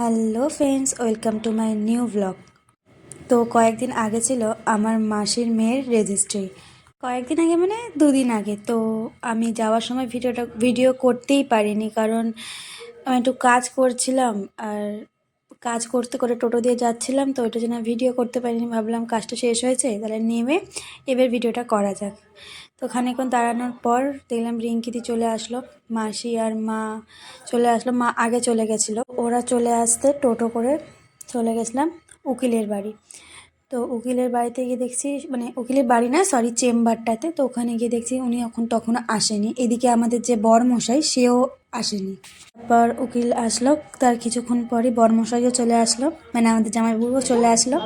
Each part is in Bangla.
Hello friends, welcome to my new blog. তো কয়েকদিন আগে ছিল আমার মাসির মেয়ের রেজিস্ট্রি কয়েকদিন আগে মানে দুদিন আগে। তো আমি যাওয়ার সময় ভিডিওটা ভিডিও করতেই পারিনি কারণ আমি একটু কাজ করছিলাম আর কাজ করতে করে টোটো দিয়ে যাচ্ছিলাম, তো ওইটার জন্য ভিডিও করতে পারিনি। ভাবলাম কাজটা শেষ হয়েছে, তাহলে নেমে এবার ভিডিওটা করা যাক। তো খানিকক্ষণ দাঁড়ানোর পর দেখলাম রিঙ্কিদি চলে আসলো, মাসি আর মা চলে আসলো, মা আগে চলে গেছিল। ওরা চলে আসতে টোটো করে চলে গেছিলাম উকিলের বাড়ি। তো উকিলের বাড়িতে গিয়ে দেখছি মানে উকিলের বাড়ি না সরি চেম্বারটাতে। তো ওখানে গিয়ে দেখছি উনি এখন তখনও আসেনি। এদিকে আমাদের যে বরমশাই, সেও আসেনি। তারপর উকিল আসলো, তার কিছুক্ষণ পরই বরমশাইও চলে আসলো মানে আমাদের জামাইবাবুও চলে আসলো।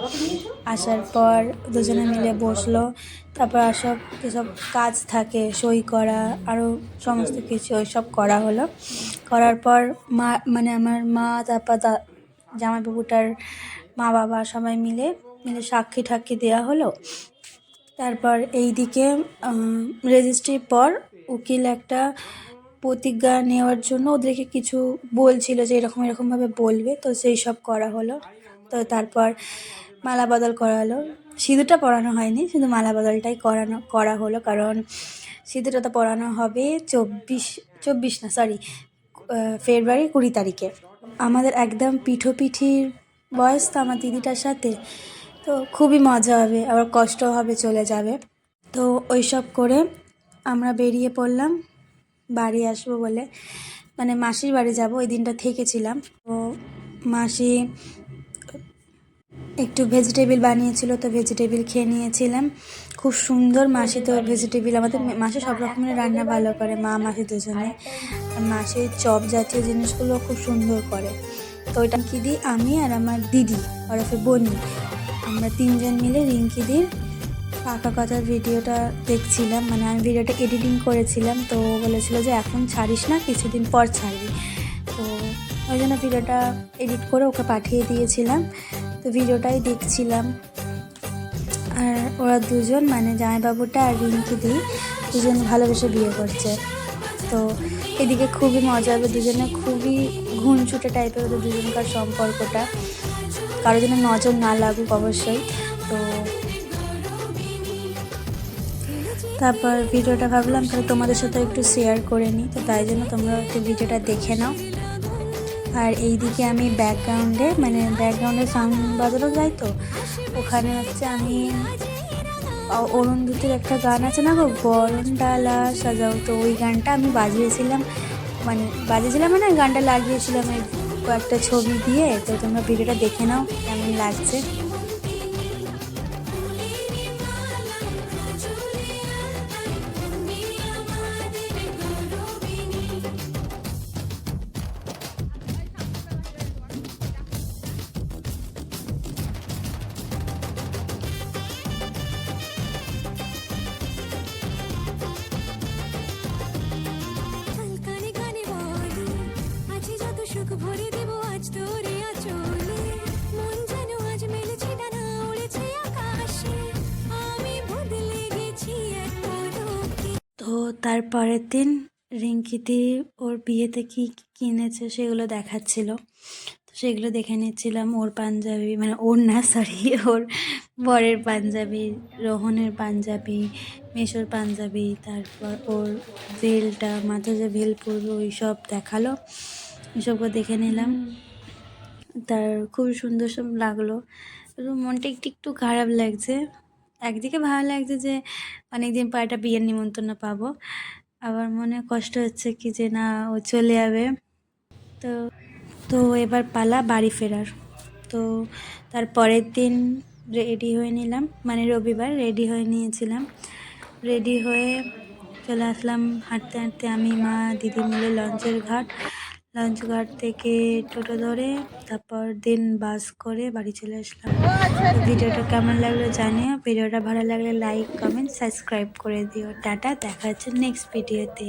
আসার পর দুজনে মিলে বসল, তারপর সব, যেসব কাজ থাকে, সই করা আরও সমস্ত কিছু, ওই সব করা হলো। করার পর মা মানে আমার মা, তারপর জামাইবাবুটার মা বাবা সবাই মিলে মিলে সাক্ষী ঠাক্ষী দেওয়া হলো। তারপর এই দিকে রেজিস্ট্রির পর উকিল একটা প্রতিজ্ঞা নেওয়ার জন্য ওদেরকে কিছু বলছিল যে এরকম এরকমভাবে বলবে। তো সেই সব করা হলো। তো তারপর মালা বদল করা হলো সিঁদুরটা পরানো হয়নি, শুধু মালা বদলটাই করানো, করা হলো। কারণ সিঁদুরটা তো পরানো হবে চব্বিশ চব্বিশ না সরি ফেব্রুয়ারি কুড়ি তারিখে। আমাদের একদম পিঠোপিঠির বয়স তো আমার দিদিটার সাথে। তো খুবই মজা হবে, আবার কষ্ট হবে চলে যাবে। তো ওই সব করে আমরা বেরিয়ে পড়লাম, বাড়ি আসব বলে। মানে মাসির বাড়ি যাব, ওই দিনটা থেকেছিলাম। তো মাসি একটু ভেজিটেবিল বানিয়েছিল, তো ভেজিটেবিল খেয়ে নিয়েছিলাম। খুব সুন্দর মাসি তো ভেজিটেবিল আমাদের মাসি সব রকমের রান্না ভালো করে, মা, মাসি দুজনে। আর মাসি চপ জাতীয় জিনিসগুলো খুব সুন্দর করে। তো ওইটা কি দিই? আমি আর আমার দিদি ওরফে বনি। আমরা তিনজন মিলে রিঙ্কিদির পাকা কথার ভিডিওটা দেখছিলাম মানে আমি ভিডিওটা এডিটিং করেছিলাম, তো বলেছিল যে এখন ছাড়িস না, কিছুদিন পর ছাড়বি। তো ওই জন্য ভিডিওটা এডিট করে ওকে পাঠিয়ে দিয়েছিলাম, তো ভিডিওটাই দেখছিলাম। আর ওরা দুজন মানে জামাইবাবুটা আর রিঙ্কি দি, দুজন ভালোবেসে বিয়ে করছে। তো এদিকে খুবই মজা হবে দুজনে খুবই ঘুনছুটে টাইপের ওদের দুজনকার সম্পর্কটা। কারোর জন্য নজর না লাগুক অবশ্যই। তো তারপর ভিডিওটা ভাবলাম তাহলে তোমাদের সাথে একটু শেয়ার করে নিই। তো তাই জন্য তোমরা একটু ভিডিওটা দেখে নাও। আর এইদিকে আমি ব্যাকগ্রাউন্ডে মানে ব্যাকগ্রাউন্ডে সাউন্ড বাজানো যায় তো? ওখানে হচ্ছে আমি, অ- অরুন্ধতির একটা গান আছে না গো? বরণ ডালা সাজাও তো, ওই গানটা আমি বাজিয়েছিলাম। মানে বাজিয়েছিলাম মানে গানটা লাগিয়েছিলাম কয়েকটা ছবি দিয়ে তো তোমরা ভিডিওটা দেখে নাও কেমন লাগছে। তো তারপরের দিন রিঙ্কিদি ওর বিয়েতে কি কিনেছে সেগুলো দেখাচ্ছিল। তো সেগুলো দেখে নিচ্ছিলাম ওর পাঞ্জাবি মানে ওর না সরি ওর বরের পাঞ্জাবি, রোহনের পাঞ্জাবি, মেশোর পাঞ্জাবি, তারপর ওর ভেলটা মাথা যে ভেল পরবে, ওই সব দেখাল। ওইসবকে দেখে নিলাম। তার খুব সুন্দর সব লাগল। মনটা একটু একটু খারাপ লাগছে। একদিকে ভালো লাগছে যে অনেকদিন পর একটা বিয়ের নিমন্ত্রণ পাবো। আবার মনে কষ্ট হচ্ছে কি যে না, ও চলে যাবে। তো তো এবার পালা বাড়ি ফেরার। তো তার পরের দিন রেডি হয়ে নিলাম মানে রবিবার রেডি হয়ে নিয়েছিলাম। রেডি হয়ে চলে আসলাম হাঁটতে হাঁটতে আমি, মা, দিদি মিলে লঞ্চের ঘাট। লঞ্চ ঘাট থেকে টোটো ধরে তারপর দিন বাস করে বাড়ি চলে আসলাম। ভিডিওটা কেমন লাগল জানিও। ভিডিওটা ভালো লাগলে লাইক কমেন্ট সাবস্ক্রাইব করে দিও। টাটা, দেখা হচ্ছে নেক্সট ভিডিওতে